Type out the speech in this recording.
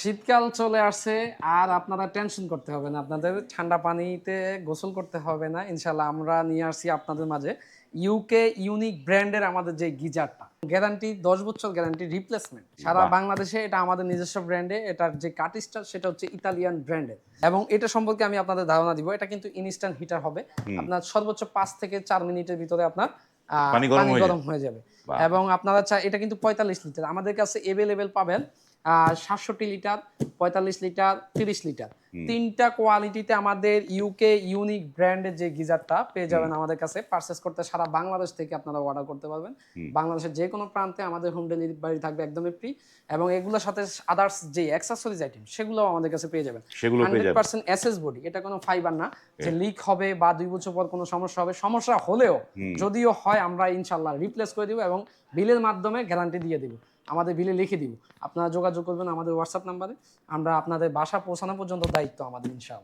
শীতকাল চলে আসছে আর আপনারা টেনশন করতে হবে না। আপনাদের ঠান্ডা পানিতে গোসল করতে হবে না। ইনশাল্লাহ আমরা নিয়ে আসছি আপনাদের মাঝে ইউকে ইউনিক ব্র্যান্ডের আমাদের যে গিজারটা। গ্যারান্টি দশ বছর গ্যারান্টি রিপ্লেসমেন্ট সারা বাংলাদেশে এটা আমাদের নিজস্ব ব্র্যান্ডে এটার যে কাটিস্টার সেটা হচ্ছে ইতালিয়ান ব্র্যান্ডের এবং এটা সম্পর্কে আমি আপনাদের ধারণা দিব। এটা কিন্তু ইনস্ট্যান্ট হিটার হবে। আপনার সর্বোচ্চ পাঁচ থেকে চার মিনিটের ভিতরে আপনার পানি গরম হয়ে যাবে। এবং আপনারা চাই এটা কিন্তু পঁয়তাল্লিশ লিটার। আমাদের কাছে এভেলেবেল পাবেন সাতষট্টি লিটার পঁয়তাল্লিশ লিটার তিরিশ লিটার। তিনটা কোয়ালিটিতে আমাদের ইউকে ইউনিক ব্র্যান্ডের যে গিজারটা পেয়ে যাবেন আমাদের কাছে পারচেস করতে সারা বাংলাদেশ থেকে আপনারা অর্ডার করতে পারবেন। বাংলাদেশের যে কোনো প্রান্তে আমাদের হোম ডেলিভারি থাকবে একদমই ফ্রি এবং এগুলোর সাথে আদার্স যে অ্যাক্সেসরিজ আইটেম সেগুলো আমাদের কাছে পেয়ে যাবেন। সেগুলো পেয়ে যাবেন। এসএস বডি এটা কোনো ফাইবার না। যে লিক হবে বা দুই বছর পর কোনো সমস্যা হবে সমস্যা হলেও যদিও হয় আমরা ইনশাল্লাহ রিপ্লেস করে দিব এবং বিলের মাধ্যমে গ্যারান্টি দিয়ে দিব। আমাদের বিলে লিখে দিব। আপনারা যোগাযোগ করবেন আমাদের হোয়াটসঅ্যাপ নাম্বারে আমরা আপনাদের বাসা পৌঁছানো পর্যন্ত দায়িত্ব আমাদের ইনশাল্লাহ